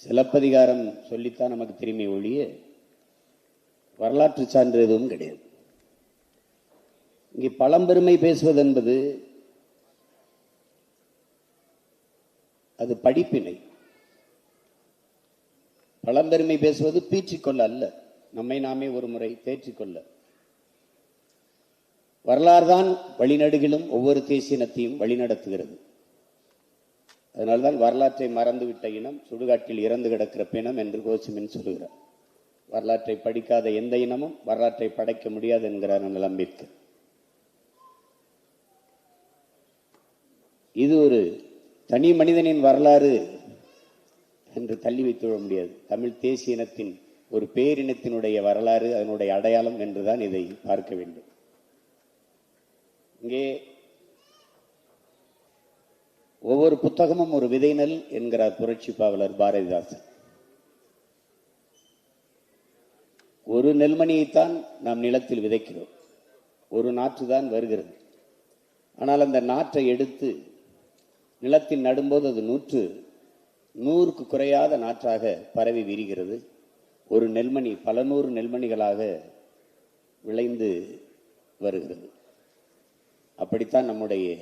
சிலப்பதிகாரம் சொல்லித்தான் நமக்கு திரும்பி ஒழிய வரலாற்று சான்று எதுவும் கிடையாது. இங்கே பழம்பெருமை பேசுவது என்பது அது படிப்பினை. பழம்பெருமை பேசுவது பீற்றிக்கொள்ள அல்ல. நம்மை நாமே ஒரு முறை தேற்றிக்கொள்ள. வரலாறுதான் வழிநடுகிலும் ஒவ்வொரு தேசியனத்தையும் வழிநடத்துகிறது. அதனால்தான் வரலாற்றை மறந்துவிட்ட இனம் சுடுகாட்டில் இறந்து கிடக்கிற பிணம் என்று கோசிமின் சொல்கிறார் வரலாற்றை படிக்காத எந்த இனமும் வரலாற்றை படைக்க முடியாது என்கிறார் அண்ணல் அம்பேத்கர். இது ஒரு தனி மனிதனின் வரலாறு என்று தள்ளி வைத்துவிட முடியாது. தமிழ் தேசிய இனத்தின் ஒரு பேரினத்தினுடைய வரலாறு அதனுடைய அடையாளம் என்றுதான் இதை பார்க்க வேண்டும். இங்கே ஒவ்வொரு புத்தகமும் ஒரு விதைநல் என்கிறார் புரட்சி பாவலர் பாரதிதாசன். ஒரு நெல்மணியைத்தான் நாம் நிலத்தில் விதைக்கிறோம். ஒரு நாற்று தான் வருகிறது. ஆனால் அந்த நாற்றை எடுத்து நிலத்தில் நடும்போது அது நூற்று நூறுக்கு குறையாத நாற்றாக பரவி விரிகிறது. ஒரு நெல்மணி பல நூறு நெல்மணிகளாக விளைந்து வருகிறது. அப்படித்தான் நம்முடைய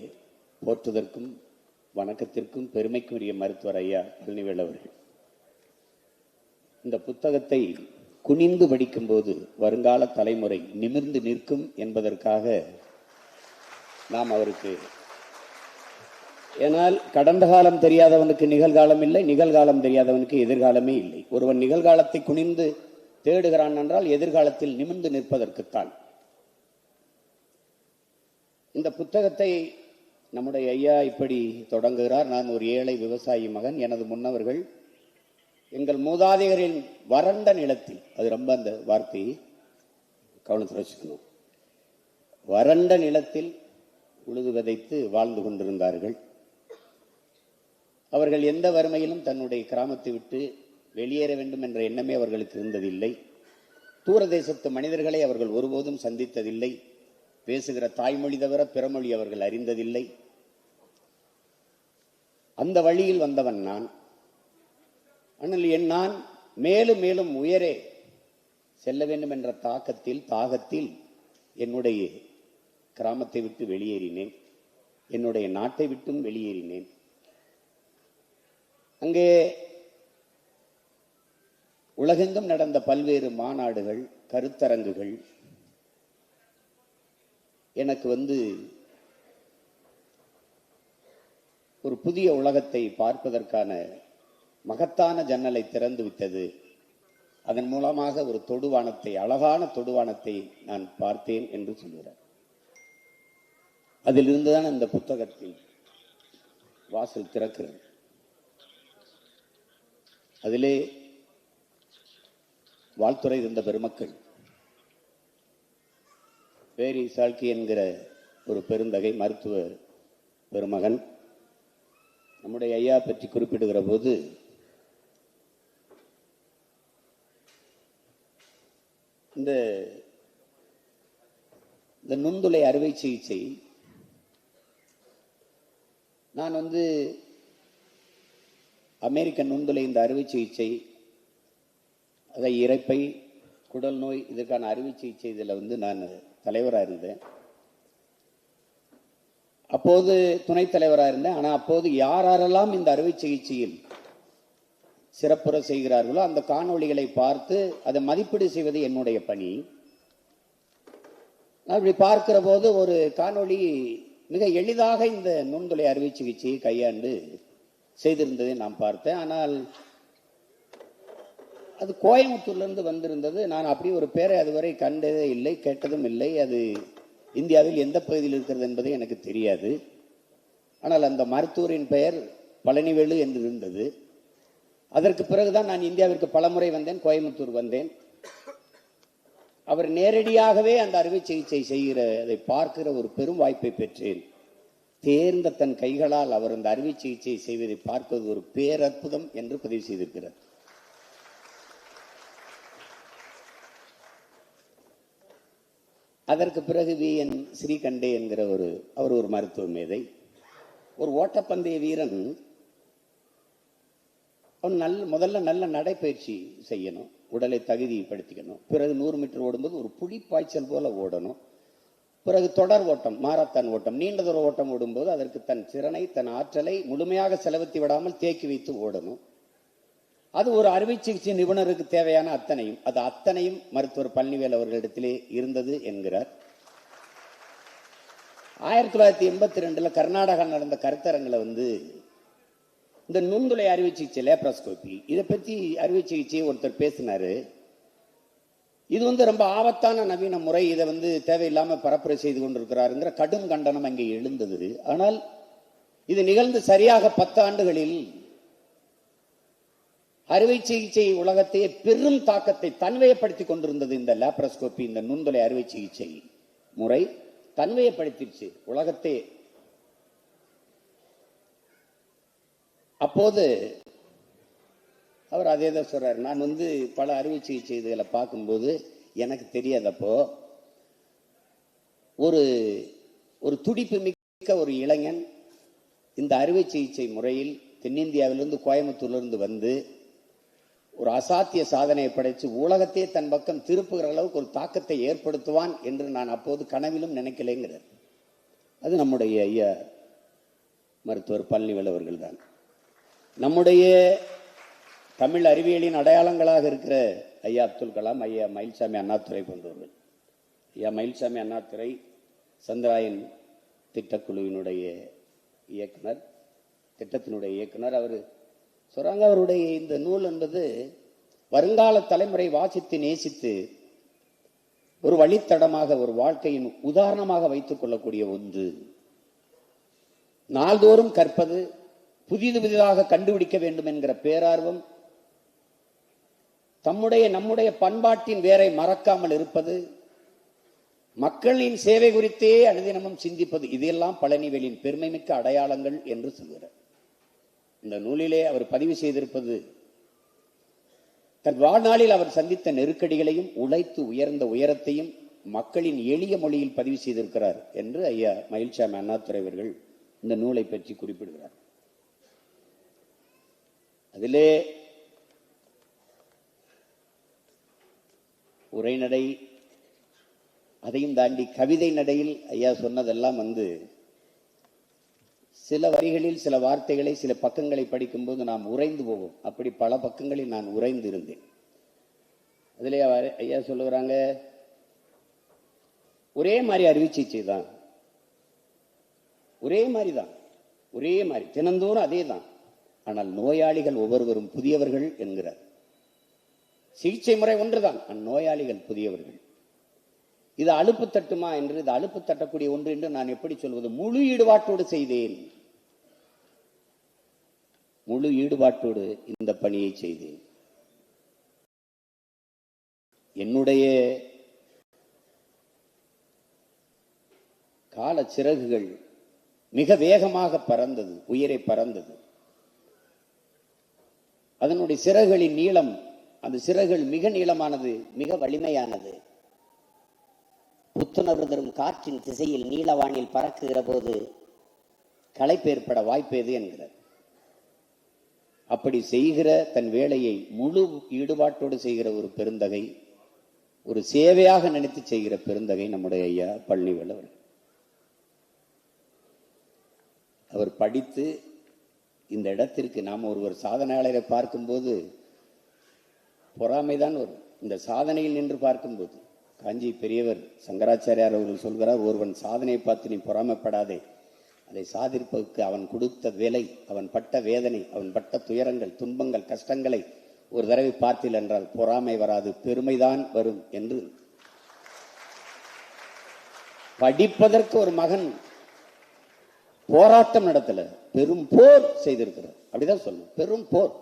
போற்றுதற்கும் வணக்கத்திற்கும் பெருமைக்குரிய மருத்துவர் ஐயா பழனிவேல் அவர்கள். இந்த புத்தகத்தை குனிந்து படிக்கும்போது வருங்கால தலைமுறை நிமிர்ந்து நிற்கும் என்பதற்காக நாம் அவருக்கு ஏனால் கடந்த காலம் தெரியாதவனுக்கு நிகழ்காலம் இல்லை நிகழ்காலம் தெரியாதவனுக்கு எதிர்காலமே இல்லை. ஒருவன் நிகழ்காலத்தை குனிந்து தேடுகிறான் என்றால் எதிர்காலத்தில் நிமிர்ந்து நிற்பதற்குத்தான். இந்த புத்தகத்தை நம்முடைய ஐயா இப்படி தொடங்குகிறார். நான் ஒரு ஏழை விவசாயி மகன். எனது முன்னவர்கள் எங்கள் மூதாதையரின் வறண்ட நிலத்தில் அது ரொம்ப அந்த வார்த்தையை கவனத்தில் வச்சுக்கணும். வறண்ட நிலத்தில் உழுது விதைத்து வாழ்ந்து கொண்டிருந்தார்கள். அவர்கள் எந்த வறுமையிலும் தன்னுடைய கிராமத்தை விட்டு வெளியேற வேண்டும் என்ற எண்ணமே அவர்களுக்கு இருந்ததில்லை. தூர தேசத்து மனிதர்களை அவர்கள் ஒருபோதும் சந்தித்ததில்லை. பேசுகிற தாய்மொழி தவிர பிறமொழி அவர்கள் அறிந்ததில்லை. அந்த வழியில் வந்தவன் நான். ஆனால் என் நான் மேலும் மேலும் உயரே செல்ல வேண்டும் என்ற தாக்கத்தில் தாகத்தில் என்னுடைய கிராமத்தை விட்டு வெளியேறினேன். என்னுடைய நாட்டை விட்டும் வெளியேறினேன். அங்கே உலகெங்கும் நடந்த பல்வேறு மாநாடுகள் கருத்தரங்குகள் எனக்கு வந்து ஒரு புதிய உலகத்தை பார்ப்பதற்கான மகத்தான ஜன்னலை திறந்து விட்டது. அதன் மூலமாக ஒரு தொடுவானத்தை அழகான தொடுவானத்தை நான் பார்த்தேன் என்று சொல்கிறார். அதிலிருந்துதான் இந்த புத்தகத்தில் வாசல் திறக்கிறது. அதிலே வாழ்த்துறை இருந்த பெருமக்கள் பேரி சால்கி என்கிற ஒரு பெருந்தகை மருத்துவ பெருமகன் நம்முடைய ஐயா பற்றி குறிப்பிடுகிற போது இந்த இந்த நுண்துளை அறுவை சிகிச்சை நான் வந்து அமெரிக்க நுண்துளை இந்த அறுவை சிகிச்சை அதை இறைப்பை குடல் நோய் இதற்கான அறுவை சிகிச்சை இதில் வந்து நான் தலைவராக இருந்தேன் அப்போது துணைத் தலைவராக இருந்தேன் ஆனால் அப்போது யார் யாரெல்லாம் இந்த அறுவை சிகிச்சையில் சிறப்புற செய்கிறார்களோ அந்த காணொளிகளை பார்த்து அதை மதிப்பீடு செய்வது என்னுடைய பணி. நான் பார்க்கிற போது ஒரு காணொளி மிக எளிதாக இந்த நுண்துளை அறுவை சிகிச்சையை கையாண்டு செய்திருந்ததை நான் பார்த்தேன். ஆனால் அது கோயம்புத்தூர்லேருந்து வந்திருந்தது. நான் அப்படி ஒரு பேரை அதுவரை கண்டதே இல்லை கேட்டதும் இல்லை. அது இந்தியாவில் எந்த பகுதியில் இருக்கிறது என்பது எனக்கு தெரியாது. ஆனால் அந்த மருத்துவரின் பெயர் பழனிவேலு என்று இருந்தது. அதற்கு பிறகுதான் நான் இந்தியாவிற்கு பலமுறை வந்தேன் கோயம்புத்தூர் வந்தேன். அவர் நேரடியாகவே அந்த அறுவை சிகிச்சை செய்கிற அதை பார்க்கிற ஒரு பெரும் வாய்ப்பை பெற்றேன். தேர்ந்த தன் கைகளால் அவர் அந்த அறுவை சிகிச்சை செய்வதை பார்ப்பது ஒரு பேரற்புதம் என்று பதிவு செய்திருக்கிறார். அதற்கு பிறகு வி என் ஸ்ரீகண்டே என்கிற ஒரு அவர் ஒரு மருத்துவ மேதை. ஒரு ஓட்டப்பந்தய வீரன். அவன் நல்ல முதல்ல நல்ல நடைப்பயிற்சி செய்யணும் உடலை தகுதிப்படுத்திக்கணும். பிறகு நூறு மீட்டர் ஓடும்போது ஒரு புலி பாய்ச்சல் போல ஓடணும். பிறகு தொடர் ஓட்டம் மாரத்தான் ஓட்டம். நீண்ட தூர ஓட்டம் ஓடும்போது அதற்கு தன் திறனை தன் ஆற்றலை முழுமையாக செலவத்தி விடாமல் தேக்கி வைத்து ஓடணும். அது ஒரு அறுவை சிகிச்சை நிபுணருக்கு தேவையான அத்தனையும். அது அத்தனையும் மருத்துவர் பழனிவேல் அவர்களிடத்திலே இருந்தது என்கிறார். ஆயிரத்தி தொள்ளாயிரத்தி எண்பத்தி ரெண்டுல கர்நாடகா நடந்த கருத்தரங்கில் வந்து இந்த நுண்துளை அறுவை சிகிச்சை லேப்ராஸ்கோபி இதை பற்றி அறுவை சிகிச்சையை ஒருத்தர் பேசினாரு. இது வந்து ரொம்ப ஆபத்தான நவீன முறை இதை வந்து தேவையில்லாமல் பரப்புரை செய்து கொண்டிருக்கிறாருங்கிற கடும் கண்டனம் அங்கே எழுந்தது. ஆனால் இது நிகழ்ந்து சரியாக பத்து ஆண்டுகளில் அறுவை சிகிச்சை உலகத்தையே பெரும் தாக்கத்தை தன்மையப்படுத்தி கொண்டிருந்தது இந்த லேப்ரஸ்கோபி இந்த நுண்தொலை அறுவை சிகிச்சை முறை. தன்மையப்படுத்திடுச்சு. உலகத்தை அப்போது அவர் அதே தான் சொல்றாரு. நான் வந்து பல அறுவை சிகிச்சை இதுகளை பார்க்கும்போது எனக்கு தெரியாதப்போ ஒரு ஒரு துடிப்பு மிக்க ஒரு இளைஞன் இந்த அறுவை சிகிச்சை முறையில் தென்னிந்தியாவிலிருந்து கோயம்புத்தூர்லேருந்து வந்து ஒரு அசாத்திய சாதனையை படைத்து உலகத்தையே தன் பக்கம் திருப்புகிற அளவுக்கு ஒரு தாக்கத்தை ஏற்படுத்துவான் என்று நான் அப்போது கனவிலும் நினைக்கலைங்கிறார். அது நம்முடைய ஐயா மருத்துவர் பழனிவேல் அவர்கள் தான் நம்முடைய தமிழ் அறிவியலின் அடையாளங்களாக இருக்கிற ஐயா அப்துல் கலாம் ஐயா மயில்சாமி அண்ணாத்துறை போன்றவர்கள். ஐயா மயில்சாமி அண்ணாத்துறை சந்திராயன் திட்டக்குழுவினுடைய இயக்குனர் திட்டத்தினுடைய இயக்குனர். அவர் சொல்றாங்க அவருடைய இந்த நூல் என்பது வருங்கால தலைமுறை வாசித்து நேசித்து ஒரு வழித்தடமாக ஒரு வாழ்க்கையின் உதாரணமாக வைத்துக் கொள்ளக்கூடிய ஒன்று. நாள்தோறும் கற்பது புதிது புதிதாக கண்டுபிடிக்க வேண்டும் என்கிற பேரார்வம் தம்முடைய நம்முடைய பண்பாட்டின் வேரை மறக்காமல் இருப்பது மக்களின் சேவை குறித்தே அனுதினமும் சிந்திப்பது இதெல்லாம் பழனிவேலின் பெருமைமிக்க அடையாளங்கள் என்று சொல்கிறார். இந்த நூலிலே அவர் பதிவு செய்திருப்பது தன் வாழ்நாளில் அவர் சந்தித்த நெருக்கடிகளையும் உழைத்து உயர்ந்த உயரத்தையும் மக்களின் எளிய மொழியில் பதிவு செய்திருக்கிறார் என்று ஐயா மயில்சாமி அண்ணாதுரை அவர்கள் இந்த நூலை பற்றி குறிப்பிடுகிறார். அதிலே உரைநடை அதையும் தாண்டி கவிதை நடையில் ஐயா சொன்னதெல்லாம் வந்து சில வரிகளில் சில வார்த்தைகளை சில பக்கங்களை படிக்கும்போது நாம் உறைந்து போவோம். அப்படி பல பக்கங்களில் நான் உறைந்து இருந்தேன் அதிலே அவர் ஐயா சொல்லுகிறாங்க ஒரே மாதிரி அறிவிச்சிச்சு சிகிச்சை தான் ஒரே மாதிரி தான். ஒரே மாதிரி. தினந்தோறும் அதே தான். ஆனால் நோயாளிகள் ஒவ்வொருவரும் புதியவர்கள் என்கிறார். சிகிச்சை முறை ஒன்றுதான் அந்நோயாளிகள் புதியவர்கள். இது அலுப்பு தட்டுமா என்று இது அலுப்பு தட்டக்கூடிய ஒன்று என்று நான் எப்படி சொல்வது? முழு ஈடுபாட்டோடு செய்தேன். முழு ஈடுபாட்டோடு இந்த பணியை செய்தேன். என்னுடைய கால சிறகுகள் மிக வேகமாக பறந்தது உயிரை பறந்தது. அதனுடைய சிறகுகளின் நீளம் அந்த சிறகுகள் மிக நீளமானது மிக வலிமையானது. புத்துணர்வு தரும் காற்றின் திசையில் நீலவானில் பறக்குகிற போது களைப்பு ஏற்பட வாய்ப்பேது என்கிறார்? அப்படி செய்கிற தன் வேலையை முழு ஈடுபாட்டோடு செய்கிற ஒரு பெருந்தகை ஒரு சேவையாக நினைத்து செய்கிற பெருந்தகை நம்முடைய ஐயா பழனிவேல் அவர் அவர் படித்து இந்த இடத்திற்கு நாம் ஒருவர் சாதனையாளரை பார்க்கும்போது பொறாமைதான் வரும் இந்த சாதனையில் நின்று பார்க்கும்போது காஞ்சி பெரியவர் சங்கராச்சாரியார் அவர்கள் சொல்கிறார் ஒருவன் சாதனையை பார்த்து நீ பொறாமைப்படாதே. அதை சாதிப்பதற்கு அவன் கொடுத்த வேலை அவன் பட்ட வேதனை அவன் பட்ட துயரங்கள் துன்பங்கள் கஷ்டங்களை ஒரு தடவை பார்த்தீர்கள் என்றால் பொறாமை வராது பெருமைதான் வரும் என்று. படிப்பதற்கு ஒரு மகன் போராட்டம் நடத்தல பெரும் போர் செய்திருக்கிறார். அப்படிதான் சொல்லணும் பெரும் போர்.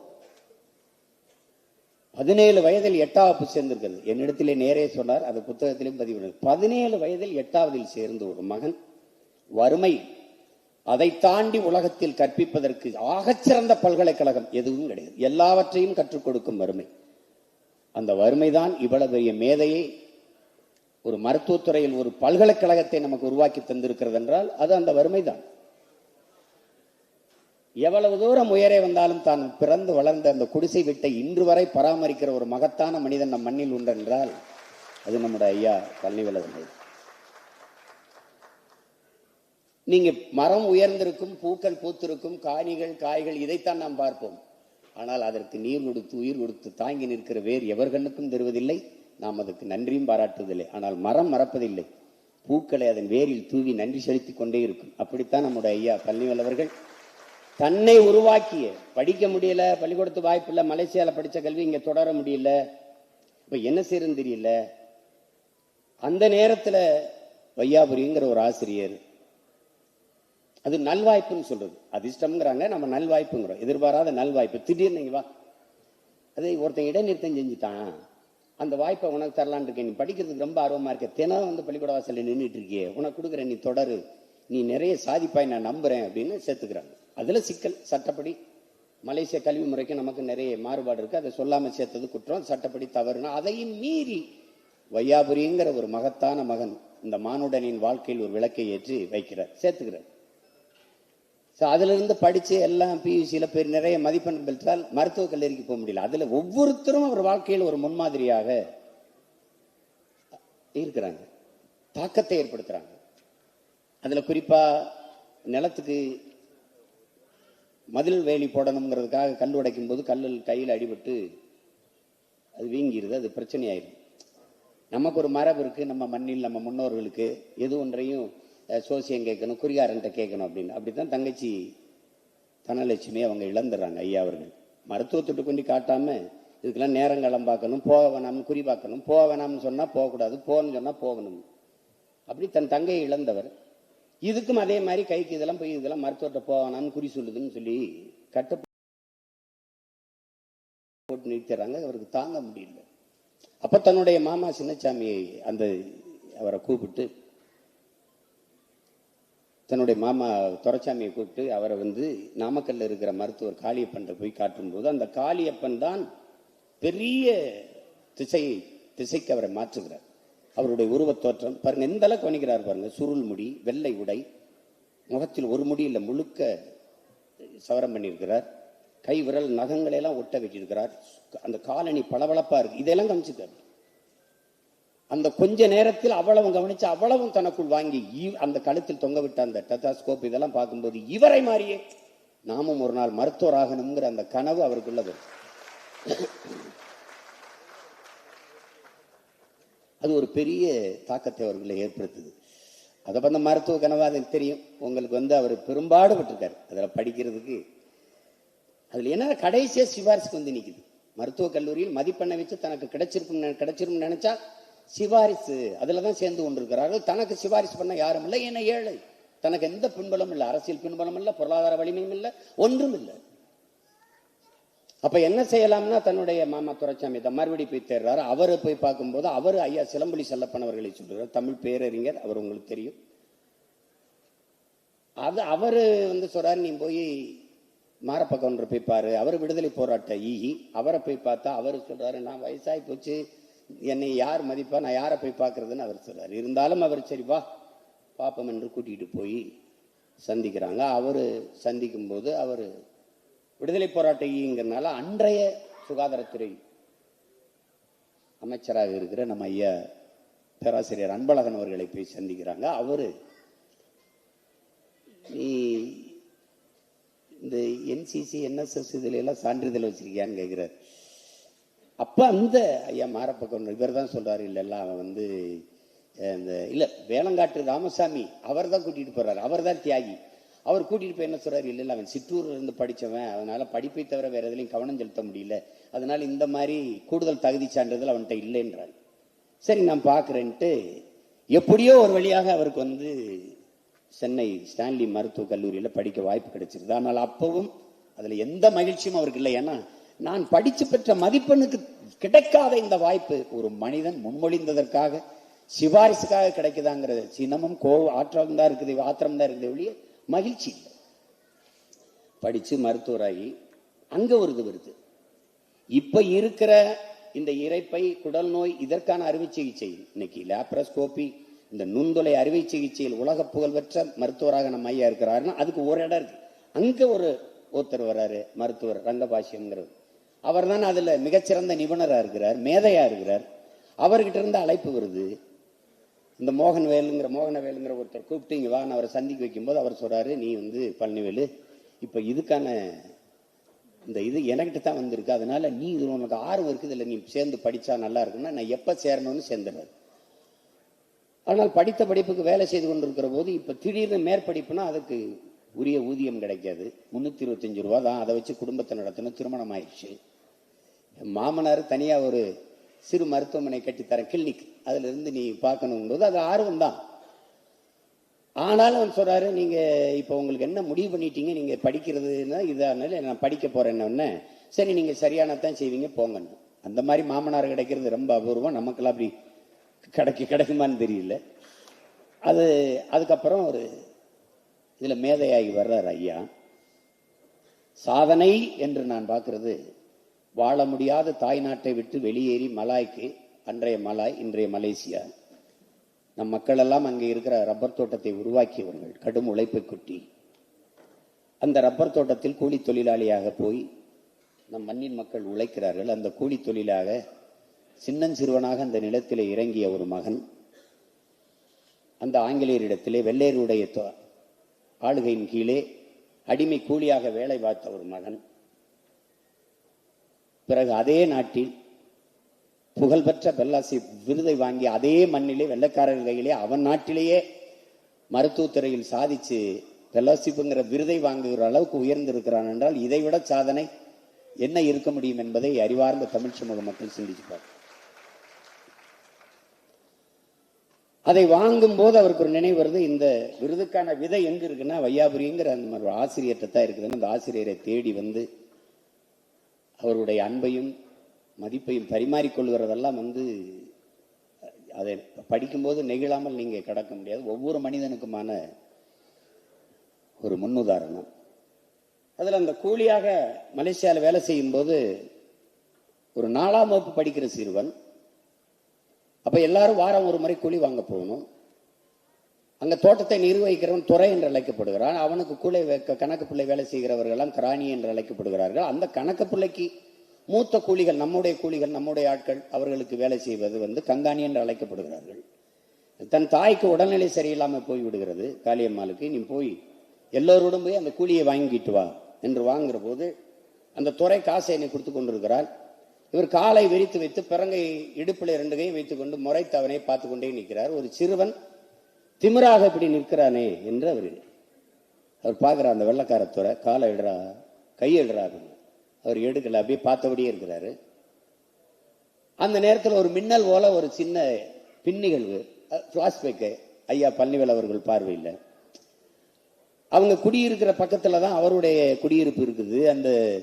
பதினேழு வயதில் எட்டாவது சேர்ந்திருக்கிறது. என்னிடத்திலே நேரே சொன்னார் அது புத்தகத்திலும் பதிவு பதினேழு வயதில் எட்டாவதில் சேர்ந்த ஒரு மகன் வறுமை அதை தாண்டி உலகத்தில் கற்பிப்பதற்கு ஆகச்சிறந்த பல்கலைக்கழகம் எதுவும் கிடையாது. எல்லாவற்றையும் கற்றுக் கொடுக்கும் வறுமை. அந்த வறுமைதான் இவ்வளவு பெரிய மேதையை ஒரு மருத்துவத்துறையில் ஒரு பல்கலைக்கழகத்தை நமக்கு உருவாக்கி தந்திருக்கிறது என்றால் அது அந்த வறுமைதான். எவ்வளவு தூரம் உயரே வந்தாலும் தான் பிறந்து வளர்ந்த அந்த குடிசை வீட்டை இன்று வரை பராமரிக்கிற ஒரு மகத்தான மனிதன் நம் மண்ணில் உண்டு என்றால் அது நம்முடைய ஐயா பழனிவேலவர்கள் நீங்க மரம் உயர்ந்திருக்கும் பூக்கள் பூத்திருக்கும் காணிகள் காய்கள் இதைத்தான் நாம் பார்ப்போம். ஆனால் அதற்கு நீர் கொடுத்து உயிர் கொடுத்து தாங்கி நிற்கிற வேர் எவர் கண்ணுக்கும் தருவதில்லை. நாம் அதுக்கு நன்றியும் பாராட்டுவதில்லை. ஆனால் மரம் மறப்பதில்லை. பூக்களை அதன் வேரில் தூவி நன்றி செலுத்தி கொண்டே இருக்கும். அப்படித்தான் நம்முடைய ஐயா பழனிவேலவர்கள் தன்னை உருவாக்கிய படிக்க முடியல பள்ளிக்கூடத்து வாய்ப்பு இல்லை மலேசியாவில் படித்த கல்வி இங்கே தொடர முடியல. இப்போ என்ன செய்யறதுன்னு தெரியல. அந்த நேரத்தில் வையாபுரிங்கிற ஒரு ஆசிரியர் அது நல்வாய்ப்புன்னு சொல்றது. அதிர்ஷ்டம்ங்கிறாங்க நம்ம நல்வாய்ப்புங்கிறோம். எதிர்பாராத நல்வாய்ப்பு. திடீர்னு இங்க வா. அதை ஒருத்தன் இடைநிறுத்தம் செஞ்சுட்டான். அந்த வாய்ப்பை உனக்கு தரலான்னு இருக்கேன். நீ படிக்கிறதுக்கு ரொம்ப ஆர்வமா இருக்க. தினம் வந்து பள்ளிக்கூட வாசல்ல நின்றுட்டு இருக்கியே. உனக்கு கொடுக்குற நீ தொடரு. நீ நிறைய சாதிப்பாய் நான் நம்புறேன் அப்படின்னு சேர்த்துக்கிறாங்க. அதுல சிக்கல். சட்டப்படி மலேசிய கல்வி முறைக்கு நமக்கு நிறைய மாறுபாடு இருக்கு. அதை சொல்லாம சேர்த்தது குற்றம் சட்டப்படி தவறுனா அதையும் மீறி வையாபுரிங்கிற ஒரு மகத்தான மகன் இந்த மானுடனின் வாழ்க்கையில் ஒரு விளக்கை ஏற்றி வைக்கிறார். சேர்த்துக்கிறார். ஸோ அதிலிருந்து படித்து படிச்சு எல்லாம் பியூசியில் பெரிய நிறைய மதிப்பெண் பெற்றால் மருத்துவக் கல்லூரிக்கு போக முடியல. அதில் ஒவ்வொருத்தரும் அவர் வாழ்க்கையில் ஒரு முன்மாதிரியாக இருக்கிறாங்க. தாக்கத்தை ஏற்படுத்துறாங்க. அதில் குறிப்பாக நிலத்துக்கு மதில் வேலி போடணுங்கிறதுக்காக கல் உடைக்கும் போது கல்லில் கையில் அடிபட்டு அது வீங்கிடுது அது பிரச்சனையாயிடும் நமக்கு ஒரு மரபு இருக்குது நம்ம மண்ணில் நம்ம முன்னோர்களுக்கு எது ஒன்றையும் சோசியம் கேட்கணும் குறிகாரன்ட்ட கேட்கணும் அப்படின்னு. அப்படி தான் தங்கச்சி தனலட்சுமி அவங்க இழந்துடுறாங்க ஐயா அவர்கள். மருத்துவத்துட்டு கொண்டு காட்டாமல் இதுக்கெல்லாம் நேரங்காலம் பார்க்கணும் போக வேணாம்னு குறி பார்க்கணும் போக வேணாம்னு சொன்னால் போகக்கூடாது போகணும்னு சொன்னால் போகணும். அப்படி தன் தங்கையை இழந்தவர். இதுக்கும் அதே மாதிரி கைக்கு இதெல்லாம் போய் இதெல்லாம் மருத்துவத்தை போக வேணாம்னு குறி சொல்லுதுன்னு சொல்லி கட்ட போட்டு நிறுத்திடுறாங்க அவருக்கு தாங்க முடியல. அப்போ தன்னுடைய மாமா சின்னச்சாமியை அந்த அவரை கூப்பிட்டு தன்னுடைய மாமா துரைசாமியை கூப்பிட்டு அவரை வந்து நாமக்கல்ல இருக்கிற மருத்துவர் காளியப்பன்ட்ட போய் காட்டும்போது அந்த காளியப்பன் தான் பெரிய திசையை திசைக்கு அவரை மாற்றுகிறார். அவருடைய உருவத் தோற்றம் பாருங்க எந்த அளவுக்கு வணிகிறார் பாருங்க சுருள் முடி வெள்ளை உடை முகத்தில் ஒரு முடி இல்லை முழுக்க சவரம் பண்ணியிருக்கிறார். கை விரல் நகங்களை எல்லாம் ஒட்ட வச்சிருக்கிறார். அந்த காலனி பளபளப்பா இருக்கு. இதெல்லாம் கவனிச்சுக்காரு அந்த கொஞ்ச நேரத்தில் அவ்வளவும் கவனிச்சு அவ்வளவும் தனக்குள் வாங்கி அந்த கழுத்தில் தொங்க விட்ட அந்த டெத்தாஸ்கோப் இதெல்லாம் பார்க்கும்போது இவரை மாதிரியே நாமும் ஒரு நாள் மருத்துவர் ஆகணுங்கிற அந்த கனவு அவருக்குள்ள வரும். அது ஒரு பெரிய தாக்கத்தை அவர்களை ஏற்படுத்துது. அதை பண்ண மருத்துவ கனவா அது தெரியும். உங்களுக்கு வந்து அவர் பெரும்பாடுபட்டிருக்காரு. அதில் படிக்கிறதுக்கு. அதுல என்ன கடைசியா சிபாரிசுக்கு வந்து நிக்குது. மருத்துவக் கல்லூரியில் மதிப்பெண்ணை வச்சு தனக்கு கிடைச்சிருக்கும் நெ- கிடைச்சிருக்கும்னு நினைச்சா சிபாரிசு அதில் தான் சேர்ந்து கொண்டிருக்கிறார்கள். தனக்கு சிபாரிசு பண்ண யாரும் இல்லை. ஏன்னா ஏழை. தனக்கு எந்த பின்பலமும் இல்லை. அரசியல் பின்பலம் இல்லை. பொருளாதார வலிமையும் இல்லை. ஒன்றும் இல்லை. அப்ப என்ன செய்யலாம்னா தன்னுடைய மாமா துரைச்சாமி தான் மறுபடியும் போய் தேர்றாரு. அவரை போய் பார்க்கும்போது அவர் ஐயா சிலம்பொலி செல்லப்பனவர்களை சொல்றார். தமிழ் பேரறிஞர். அவர் உங்களுக்கு தெரியும். அது அவரு வந்து சொல்றாரு நீ போய் மாரப்பக்கம் போய் பாரு. அவர் விடுதலை போராட்ட ஈகி. அவரை போய் பார்த்தா அவர் சொல்றாரு நான் வயசாகி போச்சு. என்னை யார் மதிப்பா நான் யாரை போய் பார்க்கறதுன்னு அவர் சொல்றார். இருந்தாலும் அவர் சரி வா பாப்பம் என்று கூட்டிகிட்டு போய் சந்திக்கிறாங்க. அவர் சந்திக்கும் போது அவர் விடுதலை போராட்ட ஈங்கிறனால அன்றைய சுகாதாரத்துறை அமைச்சராக இருக்கிற நம்ம ஐயா பேராசிரியர் அன்பழகன் அவர்களை போய் சந்திக்கிறாங்க. அவரு நீ இந்த என்சிசி என்எஸ்எஸ் இதுல எல்லாம் சான்றிதழ் வச்சிருக்கியான்னு கேட்கிறார் அப்போ அந்த ஐயா மாரப்பக்கம் இவர் தான் சொல்றாரு இல்ல அவன் வந்து இந்த இல்லை வேளங்காட்டு ராமசாமி அவர் தான் கூட்டிகிட்டு போகிறாரு அவர் தான் தியாகி. அவர் கூட்டிகிட்டு போய் என்ன சொல்கிறார் இல்லை அவன் சிற்றூர்ல இருந்து அதனால் படிப்பை தவிர வேறு எதுலையும் கவனம் செலுத்த முடியல அதனால் இந்த மாதிரி கூடுதல் தகுதி சான்றிதழ் அவன்கிட்ட இல்லைன்றார். சரி நான் பார்க்குறேன்ட்டு எப்படியோ ஒரு வழியாக அவருக்கு வந்து சென்னை ஸ்டான்லி மருத்துவக் கல்லூரியில் படிக்க வாய்ப்பு கிடைச்சிருது. ஆனால் அப்பவும் அதில் எந்த மகிழ்ச்சியும் அவருக்கு இல்லை. ஏன்னா நான் படித்து பெற்ற மதிப்பெண்ணுக்கு கிடைக்காத இந்த வாய்ப்பு ஒரு மனிதன் முன்மொழிந்ததற்காக சிபாரிசுக்காக கிடைக்குதாங்கிறது சினமும் கோ ஆற்றம் தான் இருக்குது ஆத்திரம் தான் இருக்குது ஒழிய மகிழ்ச்சி இல்லை. மருத்துவராகி அங்கே ஒரு இது வருது. இப்போ இருக்கிற இந்த இறைப்பை குடல் நோய் இதற்கான அறுவை சிகிச்சை. இன்னைக்கு லேப்ரஸ்கோபி இந்த நுண்துளை அறுவை சிகிச்சையில் உலக புகழ்பெற்ற மருத்துவராக நம்ம ஐயா இருக்கிறாருன்னா அதுக்கு ஒரு இடம் இருக்கு. அங்கே ஒரு ஒருத்தர் வர்றாரு மருத்துவர் ரங்கபாஷ்யம்ங்கிறது. அவர் தான் அதில் மிகச்சிறந்த நிபுணராக இருக்கிறார் மேதையாக இருக்கிறார். அவர்கிட்ட இருந்து அழைப்பு வருது. இந்த மோகன் வேலுங்கிற மோகன வேலுங்கிற ஒருத்தர் கூப்பிட்டு இங்கே வாங்க அவரை சந்திக்க வைக்கும்போது அவர் சொல்கிறாரு நீ வந்து பழனிவேலு இப்போ இதுக்கான இந்த இது எனக்கிட்ட தான் வந்திருக்கு. அதனால நீ இது உனக்கு ஆர்வம் இருக்குது இல்லை நீ சேர்ந்து படித்தா நல்லா இருக்குன்னா நான் எப்போ சேரணும்னு சேர்ந்துடுறாரு ஆனால் படித்த படிப்புக்கு வேலை செய்து கொண்டிருக்கிற போது இப்போ திடீர்னு மேற்படிப்புனா அதுக்கு உரிய ஊதியம் கிடைக்காது. முந்நூற்றி இருபத்தஞ்சு ரூபா தான். அதை வச்சு குடும்பத்தை நடத்தணும். திருமணம் ஆயிடுச்சு என் மாமனார் தனியாக ஒரு சிறு மருத்துவமனை கட்டித்தரேன் கிளினிக் அதுல இருந்து நீ பார்க்கணுங்கிறது அது ஆர்வம் தான் ஆனாலும் அவர் சொல்கிறாரு நீங்கள் இப்போ உங்களுக்கு என்ன முடிவு பண்ணிட்டீங்க? நீங்கள் படிக்கிறதுன்னா இதானால நான் படிக்க போறேன்னு சரி நீங்கள் சரியானதான் செய்வீங்க போங்கன்னு. அந்த மாதிரி மாமனார் கிடைக்கிறது ரொம்ப அபூர்வம். நமக்கெல்லாம் அப்படி கிடைக்க கிடைக்குமான்னு தெரியல. அது அதுக்கப்புறம் ஒரு இதில் மேதையாகி வர்றார் ஐயா. சாதனை என்று நான் பார்க்குறது வாழ முடியாத தாய் நாட்டை விட்டு வெளியேறி மலாய்க்கு அன்றைய மலாய் இன்றைய மலேசியா. நம் மக்கள் எல்லாம் அங்கே இருக்கிற ரப்பர் தோட்டத்தை உருவாக்கியவர்கள் கடும் உழைப்பை கொட்டி. அந்த ரப்பர் தோட்டத்தில் கூலி தொழிலாளியாக போய் நம் மண்ணின் மக்கள் உழைக்கிறார்கள். அந்த கூலி தொழிலாக சின்னஞ்சிறுவனாக அந்த நிலத்தில் இறங்கிய ஒரு மகன் அந்த ஆங்கிலேயரிடத்திலே வெள்ளையருடைய ஆளுகையின் கீழே அடிமை கூலியாக வேலை பார்த்த ஒரு மகன் பிறகு அதே நாட்டில் புகழ்பெற்ற பெல்லாசி விருதை வாங்கி அதே மண்ணிலே வெள்ளக்காரர்கள் கையிலே அவன் நாட்டிலேயே மருத்துவத்துறையில் சாதிச்சு பெல்லாசிப்புங்கிற விருதை வாங்குகிற அளவுக்கு உயர்ந்திருக்கிறான் என்றால் இதைவிட சாதனை என்ன இருக்க முடியும் என்பதை அறிவார்ந்த தமிழ் சமூக மக்கள் சிந்திச்சுப்பார் அதை வாங்கும் போது அவருக்கு ஒரு நினைவு வருது இந்த விருதுக்கான விதை எங்க இருக்குன்னா வையாபுரிங்கிற அந்த மாதிரி ஒரு ஆசிரியர்கிட்ட தான் இருக்குதுன்னு அந்த ஆசிரியரை தேடி வந்து அவருடைய அன்பையும் மதிப்பையும் பரிமாறிக்கொள்கிறதெல்லாம் வந்து அதை படிக்கும்போது நெகிழாமல் நீங்கள் கடக்க முடியாது. ஒவ்வொரு மனிதனுக்குமான ஒரு முன்னுதாரணம். அதில் அந்த கூலியாக மலேசியாவில் வேலை செய்யும்போது ஒரு நாலாம் வகுப்பு படிக்கிற சிறுவன் அப்போ எல்லாரும் வாரம் ஒரு முறை கூலி வாங்க போகணும். அங்க தோட்டத்தை நிர்வகிக்கிறவன் துறை என்று அழைக்கப்படுகிறான். அவனுக்கு கூலை வைக்க கணக்கு பிள்ளை வேலை செய்கிறவர்களெல்லாம் கிராணி என்று அழைக்கப்படுகிறார்கள். அந்த கணக்கு பிள்ளைக்கு மூத்த கூலிகள் நம்முடைய கூலிகள் நம்முடைய ஆட்கள் அவர்களுக்கு வேலை செய்வது வந்து கங்காணி என்று அழைக்கப்படுகிறார்கள். தன் தாய்க்கு உடல்நிலை சரியில்லாமல் போய் விடுகிறது காளியம்மாளுக்கு நீ போய் எல்லோரோடும் போய் அந்த கூலியை வாங்கிட்டு வா என்று வாங்குற போது அந்த துறை காசை என்னை கொடுத்து கொண்டிருக்கிறார். இவர் காலை விரித்து வைத்து பிறங்கை இடுப்பில் இரண்டு கையும் வைத்துக்கொண்டு முறைத்து அவனை பார்த்து கொண்டே நிற்கிறார். ஒரு சிறுவன் திமிராக இப்படி நிற்கிறானே என்று அவர் அவர் பார்க்குற அந்த வெள்ளக்காரத்துறை காலை எழுறா கையெழுறா இடுறா அவர் எடுக்கல அப்படியே பார்த்தபடியே இருக்கிறாரு. அந்த நேரத்தில் ஒரு மின்னல் போல ஒரு சின்ன பின்னிகழ்வு பிளாஷ்பேக்கு ஐயா பழனிவேல் அவர்கள் பார்வையில். அவங்க குடியிருக்கிற பக்கத்தில் தான் அவருடைய குடியிருப்பு இருக்குது. அந்த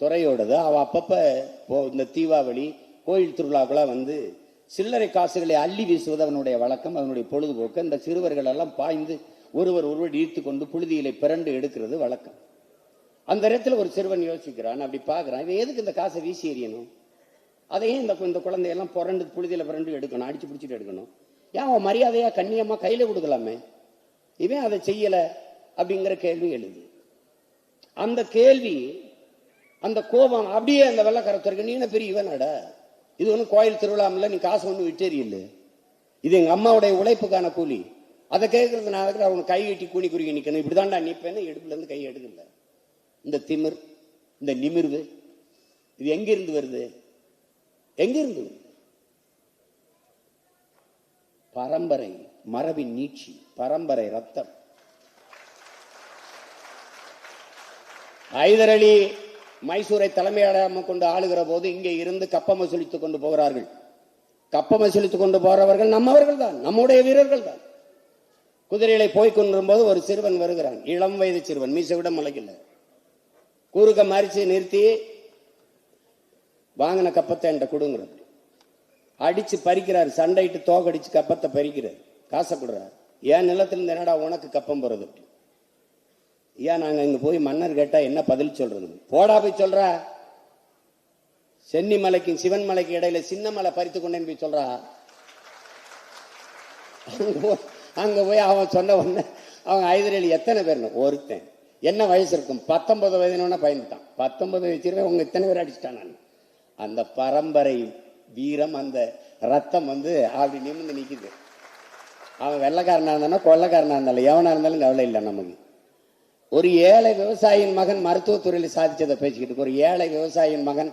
துறையோடது. அவள் அப்பப்போ போ- இந்த தீபாவளி கோயில் திருவிழாக்கெல்லாம் வந்து சில்லறை காசுகளை அள்ளி வீசுவது அவனுடைய வழக்கம் அவனுடைய பொழுதுபோக்கு. அந்த சிறுவர்கள் எல்லாம் பாய்ந்து ஒருவர் ஒருவர் ஈர்த்து கொண்டு புழுதியிலே பிறண்டு எடுக்கிறது வழக்கம். அந்த இடத்துல ஒரு சிறுவன் யோசிக்கிறான் அப்படி பார்க்கறான் இவன் எதுக்கு இந்த காசை வீசி எறியணும்? அதையே இந்த இந்த குழந்தையெல்லாம் புரண்டு புழுதியில புரண்டு எடுக்கணும் அடிச்சு பிடிச்சிட்டு எடுக்கணும். ஏன் அவன் மரியாதையா கண்ணியமா கையில கொடுக்கலாமே? இவன் அதை செய்யல அப்படிங்கிற கேள்வி எழுது. அந்த கேள்வி அந்த கோபம் அப்படியே அந்த வெள்ளக்காரத்திற்கு நீ என்ன பெரிய இவனடா இது ஒன்றும் கோயில் திருவிழாமில்ல நீ காசு ஒன்றும் விட்டேறியில்ல. இது எங்க அம்மாவுடைய உழைப்புக்கான கூலி. அதை கேட்கறதுனால அவங்க கை கட்டி கூலி குறுகி நிற்கணும் இப்படி தான்டா நிற்பேன்னு இருந்து கை எடுக்கல இந்த திமிர் இந்த நிமிர்வு இது எங்கிருந்து வருது? எங்கிருந்து? வருது? பரம்பரை மரபின் நீட்சி பரம்பரை ரத்தம். ஹைதர் அலி மைசூரை தலைமையிடமாக கொண்டு ஆளுகிற போது இங்கே இருந்து கப்பம் வசூலித்துக் கொண்டு போகிறார்கள். கப்பம் வசூலித்துக் கொண்டு போறவர்கள் நம்மவர்கள் தான் நம்முடைய வீரர்கள் தான். குதிரைகளை போய் கொண்டிருக்கும்போது ஒரு சிறுவன் வருகிறான். இளம் வயது சிறுவன் மீசை விட முளைக்கல கூறுக்க மறிச்சு நிறுத்தி வாங்கின கப்பத்தை என்கிட்ட கொடுங்கிறது அடிச்சு பறிக்கிறார் சண்டையிட்டு தோகடிச்சு கப்பத்தை பறிக்கிறார். காசை கொடுறார். ஏன் நிலத்திலிருந்து என்னடா உனக்கு கப்பம் போறது? ஏன் நாங்க இங்கே போய் மன்னர் கேட்டா என்ன பதில் சொல்றது? போடா போய் சொல்றா. சென்னி மலைக்கும் சிவன் மலைக்கு இடையில சின்ன மலை பறித்து கொண்டேன்னு போய் சொல்றா. அங்க போய் அங்க போய் அவன் சொன்ன உடனே அவன் ஐதரலி எத்தனை பேர் ஒருத்தன். என்ன வயசு இருக்கும்? பத்தொன்பது வயதுனா பயந்துட்டான். பத்தொன்பது வயசுல உங்க இத்தனை பேர் அடிச்சிட்டான் நான். அந்த பரம்பரை வீரம் அந்த ரத்தம் வந்து அப்படி நிமிர்ந்து நிக்குது. அவன் வெள்ளைக்காரனா இருந்தானா கொள்ளைக்காரனா இருந்தாலும் எவனா இருந்தாலும் கவலை இல்லை நமக்கு. ஒரு ஏழை விவசாயியின் மகன் மருத்துவத்துறையில் சாதிச்சதை பேசிக்கிட்டு ஒரு ஏழை விவசாயியின் மகன்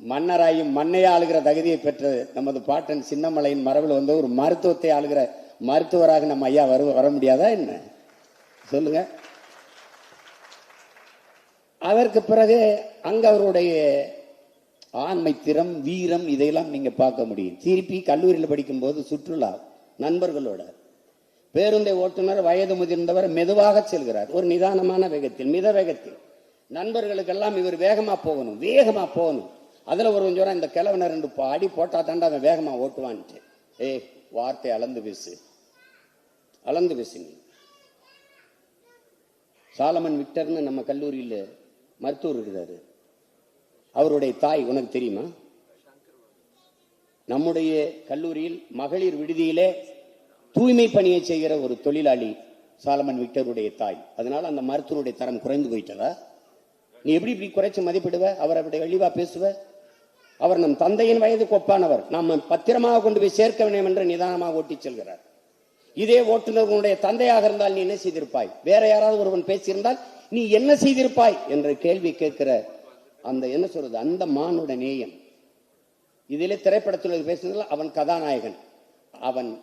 மன்னராயும் மண்ணை ஆளுகிற தகுதியை பெற்ற நமது பாட்டன் சின்னமலையின் மரபில் வந்து ஒரு மருத்துவத்தை ஆளுகிற மருத்துவராக நம்ம ஐயா வரு வர முடியாதா என்ன? சொல்லுங்க. அதற்கு பிறகு அங்க அவருடைய ஆண்மை திறம் வீரம் இதையெல்லாம் நீங்க பார்க்க முடியும். திருப்பி கல்லூரியில் படிக்கும்போது சுற்றுலா நண்பர்களோட. பேருந்தை ஓட்டுநர் வயது முதிர்ந்தவர் மெதுவாக செல்கிறார். ஒரு நிதானமான வேகத்தில் மித வேகத்தில். நண்பர்களுக்கெல்லாம் இவர் வேகமா போகணும் வேகமா போகணும். அதுல ஒரு கொஞ்சம் இந்த கிழவனை ரெண்டு அடி போட்டா தாண்டா அவன் வேகமா ஓட்டுவான்ட்டு. ஏ வார்த்தை அளந்து பேசு அளந்து பேசு நீ. சாலமன் விக்டர்னு நம்ம கல்லூரியில் மருத்துவர் இருக்கிறாரு. அவருடைய தாய் உனக்கு தெரியுமா? நம்முடைய கல்லூரியில் மகளிர் விடுதியிலே தூய்மை பணியை செய்கிற ஒரு தொழிலாளி சாலமன் விக்டருடைய தாய். அதனால அந்த மருத்துவருடைய தரம் குறைந்து போயிட்டதா? நீ எப்படி இப்படி குறைச்சு மதிப்பிடுவ? அவர் அப்படி இழிவா பேசுவ? அவர் நம் தந்தையின் வயதுக்கு கொப்பானவர். நாம் பத்திரமாக கொண்டு போய் சேர்க்க வேண்டும் என்று நிதானமாக ஓட்டிச் செல்கிறார். இதே ஓட்டுநர் உன்னுடைய தந்தையாக இருந்தால் நீ என்ன செய்திருப்பாய்? வேற யாராவது ஒருவன் பேசியிருந்தால் நீ என்ன செய்திருப்பாய்? என்ற கேள்வி கேட்கிற அந்த என்ன சொல்றது? அந்த மானுட நேயம் இதிலே திரைப்படத்தில் பேசுனதில் அவன் கதாநாயகன். அவன்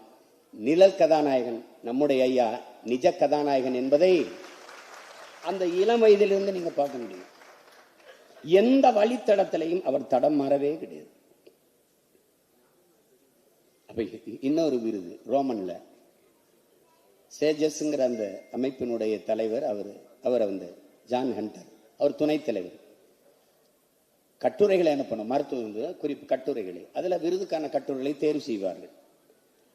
நிழல் கதாநாயகன் நம்முடைய ஐயா நிஜ கதாநாயகன் என்பதை அந்த இளம் வயதிலிருந்து நீங்க பார்க்க முடியும். எந்த வழித்தடத்திலையும் அவர் தடம் மாறவே கிடையாது. அப்ப இன்னொரு விருது ரோமன்ல. சேஜஸ்ங்கிற அந்த அமைப்பினுடைய தலைவர் அவர் அவர் வந்து ஜான் ஹண்டர் அவர் துணைத் தலைவர். கட்டுரைகளை என்ன பண்ணும் மருத்துவ குறிப்பு கட்டுரைகளை. அதுல விருதுக்கான கட்டுரைகளை தேர்வு செய்வார்கள்.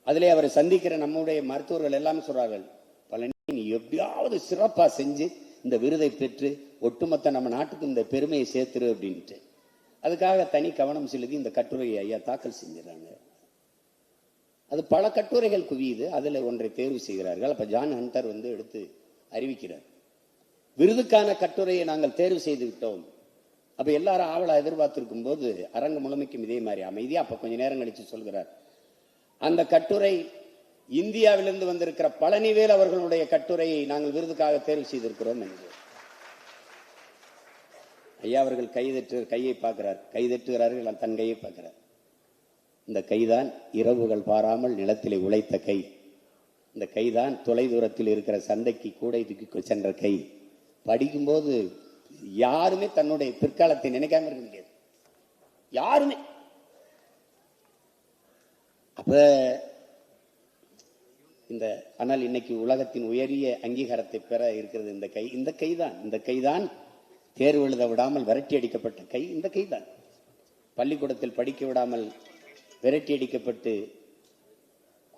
அதிலே அவரை சந்திக்கிற நம்முடைய மருத்துவர்கள் எல்லாம் சொல்றார்கள் பழனி நீ எப்படியாவது சிறப்பா செஞ்சு இந்த விருதை பெற்று ஒட்டுமொத்த நம்ம நாட்டுக்கு இந்த பெருமையை சேர்த்துரு அப்படின்ட்டு. அதுக்காக தனி கவனம் செலுத்தி இந்த கட்டுரையை ஐயா தாக்கல் செஞ்சிடறாங்க. அது பல கட்டுரைகள் குவியுது. அதில் ஒன்றை தேர்வு செய்கிறார்கள். அப்போ ஜான் ஹண்டர் வந்து எடுத்து அறிவிக்கிறார். விருதுக்கான கட்டுரையை நாங்கள் தேர்வு செய்து விட்டோம். அப்போ எல்லாரும் ஆவலாக எதிர்பார்த்திருக்கும் போது அரங்கு முழுமைக்கும் இதே மாதிரி அமைதியாக அப்போ கொஞ்ச நேரம் கழித்து சொல்கிறார் அந்த கட்டுரை இந்தியாவிலிருந்து வந்திருக்கிற பழனிவேல் அவர்களுடைய கட்டுரையை நாங்கள் விருதுக்காக தேர்வு செய்திருக்கிறோம் என்று. ஐயா அவர்கள் கைதட்டு கையை பார்க்கிறார். கைதட்டுகிறார்கள் தன் கையை பார்க்கிறார். இந்த கைதான் இரவுகள் பாராமல் நிலத்திலே உழைத்த கை. இந்த கைதான் தொலைதூரத்தில் இருக்கிற சந்தைக்கு கூடை தூக்கி சென்ற கை. படிக்கும்போது யாருமே தன்னுடைய பிற்காலத்தை நினைக்காம இருக்க முடியாது. யாருமே அப்ப இந்த ஆனால் இன்னைக்கு உலகத்தின் உயரிய அங்கீகாரத்தை பெற இருக்கிறது இந்த கை. இந்த கைதான். இந்த கைதான் தேர்வு எழுத விடாமல் விரட்டி அடிக்கப்பட்ட கை இந்த கைதான். பள்ளிக்கூடத்தில் படிக்க விடாமல் விரட்டி அடிக்கப்பட்டு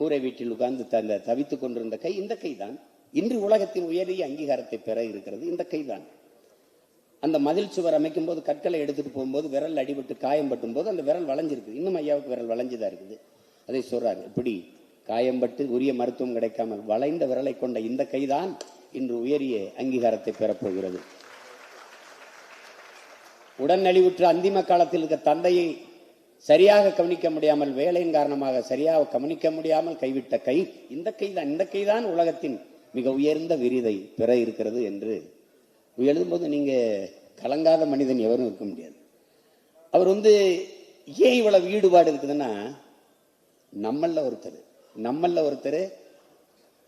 கூரை வீட்டில் உட்கார்ந்து தந்த தவித்துக் கொண்டிருந்த கை இந்த கைதான். இன்று உலகத்தின் உயரிய அங்கீகாரத்தை பெற இருக்கிறது இந்த கைதான். அந்த மதில் சுவர் அமைக்கும் போது கற்களை எடுத்துட்டு போகும்போது விரல் அடிபட்டு காயம் பட்டும் போது அந்த விரல் வளைஞ்சிருக்கு இன்னும் ஐயாவுக்கு விரல் வளைஞ்சுதான் இருக்குது. அதை சொல்றாரு. இப்படி காயம்பட்டு உரிய மருத்துவம் கிடைக்காமல் வளைந்த விரலை கொண்ட இந்த கைதான் இன்று உயரிய அங்கீகாரத்தை பெறப்போகிறது. உடன் நலிவுற்ற அந்திம காலத்தில் இருக்க தந்தையை சரியாக கவனிக்க முடியாமல் வேலையின் காரணமாக சரியாக கவனிக்க முடியாமல் கைவிட்ட கை இந்த கைதான் இந்த கைதான் உலகத்தின் மிக உயர்ந்த விரிதை பெற இருக்கிறது என்று எழுதும்போது நீங்க கலங்காத மனிதன் எவரும் இருக்க முடியாது. அவர் வந்து ஏன் இவ்வளவு ஈடுபாடு இருக்குதுன்னா நம்மள ஒருத்தர் நம்மள ஒருத்தர்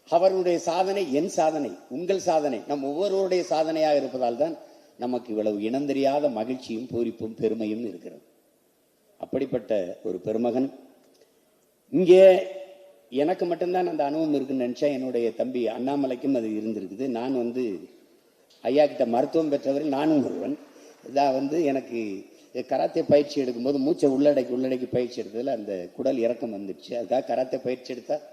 அவருடைய சாதனை என் சாதனை உங்கள் சாதனை நம் ஒவ்வொருவருடைய சாதனையாக இருப்பதால் தான் நமக்கு இவ்வளவு இனந்தெரியாத மகிழ்ச்சியும் பூரிப்பும் பெருமையும் இருக்கிறது. அப்படிப்பட்ட ஒரு பெருமகன். இங்கே எனக்கு மட்டும்தான் அந்த அனுபவம் இருக்குன்னு நினச்சா என்னுடைய தம்பி அண்ணாமலைக்கும் அது இருந்திருக்குது. நான் வந்து ஐயா கிட்ட மருத்துவம் பெற்றவர் நானும் ஒருவன். இதான் வந்து எனக்கு கராத்தே பயிற்சி எடுக்கும்போது மூச்சை உள்ளடக்கி உள்ளடக்கி பயிற்சி எடுத்ததுல அந்த குடல் இறக்கம் வந்துடுச்சு. அதுக்காக கராத்தே பயிற்சி எடுத்தால்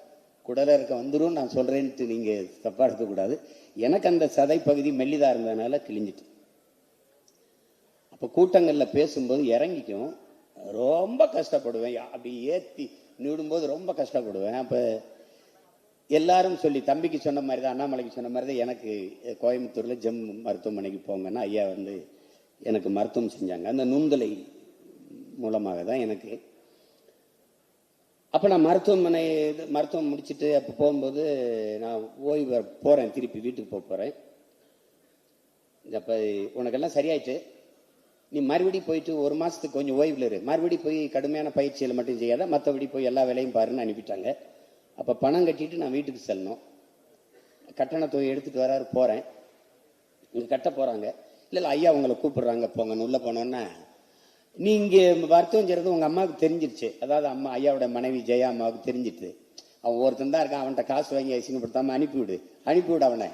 குடல் இறக்கம் வந்துடும் நான் சொல்றேன்ட்டு நீங்க தப்பாக எடுக்கக்கூடாது. எனக்கு அந்த சதை பகுதி மெல்லிதா இருந்ததுனால கிழிஞ்சிட்டு. அப்போ கூட்டங்களில் பேசும்போது இறங்கிக்கும். ரொம்ப கஷ்டப்படுவேன். அப்படி ஏற்றி நிடும்போது ரொம்ப கஷ்டப்படுவேன். அப்போ எல்லாரும் சொல்லி தம்பிக்கு சொன்ன மாதிரி தான் அண்ணாமலைக்கு சொன்ன மாதிரி தான் எனக்கு கோயம்புத்தூரில் கோயம்புத்தூர்ல ஜெம் மருத்துவமனைக்கு போங்கன்னா ஐயா வந்து எனக்கு மருத்துவம் செஞ்சாங்க. அந்த நுண்கலை மூலமாக தான் எனக்கு. அப்போ நான் மருத்துவமனை இது மருத்துவம் முடிச்சுட்டு அப்போ போகும்போது நான் ஓய்வு போகிறேன் திருப்பி வீட்டுக்கு போக போகிறேன் அப்போ உனக்கெல்லாம் சரியாயிட்டு நீ மறுபடியும் போயிட்டு ஒரு மாதத்துக்கு கொஞ்சம் ஓய்வில் இரு. மறுபடியும் போய் கடுமையான பயிற்சியில் மட்டும் செய்யாத மற்றபடி போய் எல்லா வேலையும் பாருன்னு அனுப்பிட்டாங்க. அப்போ பணம் கட்டிட்டு நான் வீட்டுக்கு செல்லணும். கட்டண தொகை எடுத்துகிட்டு வராரு போகிறேன் இங்கே கட்ட போகிறாங்க இல்லை இல்லை ஐயா உங்களை கூப்பிடுறாங்க போங்கன்னு உள்ளே போனோன்னே. நீங்கள் வருத்தம் மருத்துவம் செய்கிறது உங்கள் அம்மாவுக்கு தெரிஞ்சிருச்சு. அதாவது அம்மா ஐயாவோட மனைவி ஜெயா அம்மாவுக்கு தெரிஞ்சிட்டு அவன் ஒருத்தன் தான் இருக்கான் அவன்கிட்ட காசு வாங்கி அசிங்கப்படுத்தாம அனுப்பிவிடு அனுப்பிவிடு அவனை.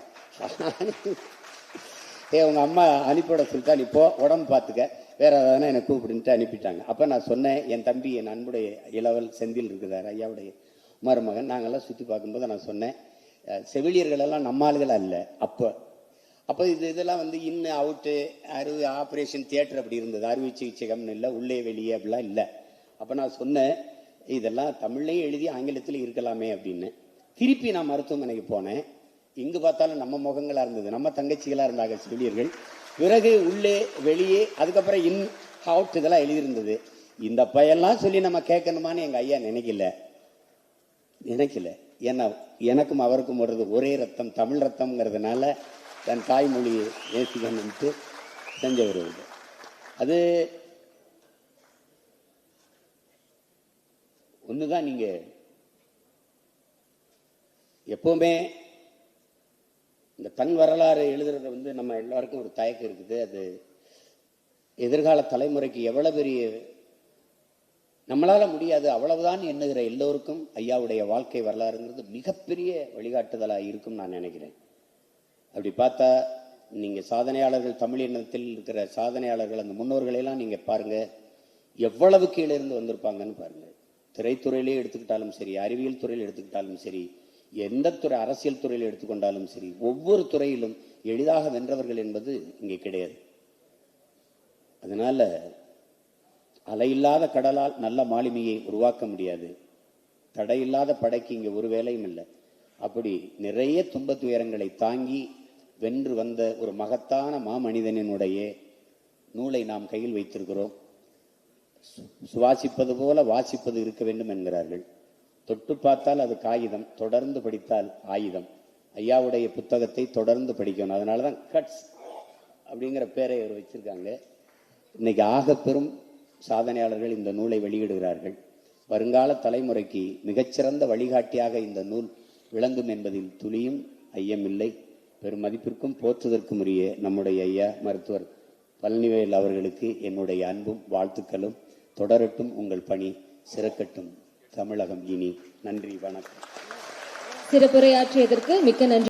ஏ உங்கள் அம்மா அனுப்பிவிட சொல்லிட்டா நீ போ உடம்பு பார்த்துக்க வேற ஏதாவது என்னை கூப்பிடுன்ட்டு அனுப்பிட்டாங்க. அப்போ நான் சொன்னேன் என் தம்பி என் அன்புடைய இளவல் செந்தில் இருக்குதார் ஐயாவுடைய மருமகன். நாங்கள்லாம் சுற்றி பார்க்கும்போது நான் சொன்னேன் செவிலியர்களெல்லாம் செவிலியர்கள் எல்லாம் நம்ம இல்லை. அப்போ அப்போ இது இதெல்லாம் வந்து இன்னு அவுட்டு அறுவை ஆப்ரேஷன் தியேட்டர் அப்படி இருந்தது. அறுவை சிகிச்சைகம்னு இல்லை உள்ளே வெளியே அப்படிலாம் இல்லை. அப்போ நான் சொன்னேன் இதெல்லாம் தமிழ்லையும் எழுதி ஆங்கிலத்தில் இருக்கலாமே அப்படின்னு. திருப்பி நான் மருத்துவமனைக்கு போனேன். இங்கு பார்த்தாலும் நம்ம முகங்களாக இருந்தது. நம்ம தங்கச்சிகளாக இருந்தாங்க செவிலியர்கள் பிறகு உள்ளே வெளியே அதுக்கப்புறம் இன் அவுட் இதெல்லாம் எழுதியிருந்தது. இந்த பையெல்லாம் சொல்லி நம்ம கேட்கணுமான்னு எங்கள் ஐயா நினைக்கல. நினைக்கல. ஏன்னா எனக்கும் அவருக்கும் வருது ஒரே ரத்தம் தமிழ் ரத்தம்ங்கிறதுனால தன் தாய்மொழியை நேசிக்கணும்ட்டு செஞ்சவர் இது அது ஒன்று தான் நீங்கள் எப்போவுமே இந்த தன் வரலாறு எழுதுறது வந்து நம்ம எல்லாருக்கும் ஒரு தயக்கம் இருக்குது. அது எதிர்கால தலைமுறைக்கு எவ்வளவு பெரிய நம்மளால முடியாது அவ்வளவுதான் எண்ணுகிற எல்லோருக்கும் ஐயாவுடைய வாழ்க்கை வரலாறுங்கிறது மிகப்பெரிய வழிகாட்டுதலாக இருக்கும் நான் நினைக்கிறேன். அப்படி பார்த்தா நீங்கள் சாதனையாளர்கள் தமிழ் இனத்தில் இருக்கிற சாதனையாளர்கள் அந்த முன்னோர்களையெல்லாம் நீங்கள் பாருங்கள் எவ்வளவு கீழே இருந்து வந்திருப்பாங்கன்னு பாருங்கள் திரைத்துறையிலே எடுத்துக்கிட்டாலும் சரி அறிவியல் துறையில் எடுத்துக்கிட்டாலும் சரி எந்த துறை அரசியல் துறையில் எடுத்துக்கொண்டாலும் சரி ஒவ்வொரு துறையிலும் எளிதாக வென்றவர்கள் என்பது இங்கே கிடையாது. அதனால் அலையில்லாத கடலால் நல்ல மாலுமியை உருவாக்க முடியாது. தடையில்லாத படைக்கு இங்கே ஒரு வேலையும் இல்லை. அப்படி நிறைய துன்ப துயரங்களை தாங்கி வென்று வந்த ஒரு மகத்தான மாமனிதனினுடைய நூலை நாம் கையில் வைத்திருக்கிறோம். சு- சுவாசிப்பது போல வாசிப்பது இருக்க வேண்டும் என்கிறார்கள். தொட்டு பார்த்தால் அது காகிதம் தொடர்ந்து படித்தால் ஆயுதம். ஐயாவுடைய புத்தகத்தை தொடர்ந்து படிக்கணும். அதனால தான் கட்ஸ் அப்படிங்கிற பேரை அவர் வச்சிருக்காங்க. இன்னைக்கு ஆக பெரும் சாதனையாளர்கள் இந்த நூலை வெளியிடுகிறார்கள். வருங்கால தலைமுறைக்கு மிகச்சிறந்த வழிகாட்டியாக இந்த நூல் விளங்கும் என்பதில் துளியும் ஐயமில்லை. பெரும் மதிப்பிற்கும் போற்றுதற்கும் உரிய நம்முடைய ஐயா மருத்துவர் பழனிவேல் அவர்களுக்கு என்னுடைய அன்பும் வாழ்த்துக்களும். தொடரட்டும் உங்கள் பணி சிறக்கட்டும் தமிழகம் இனி. நன்றி வணக்கம். சிறப்புரையாற்றியதற்கு மிக்க நன்றி.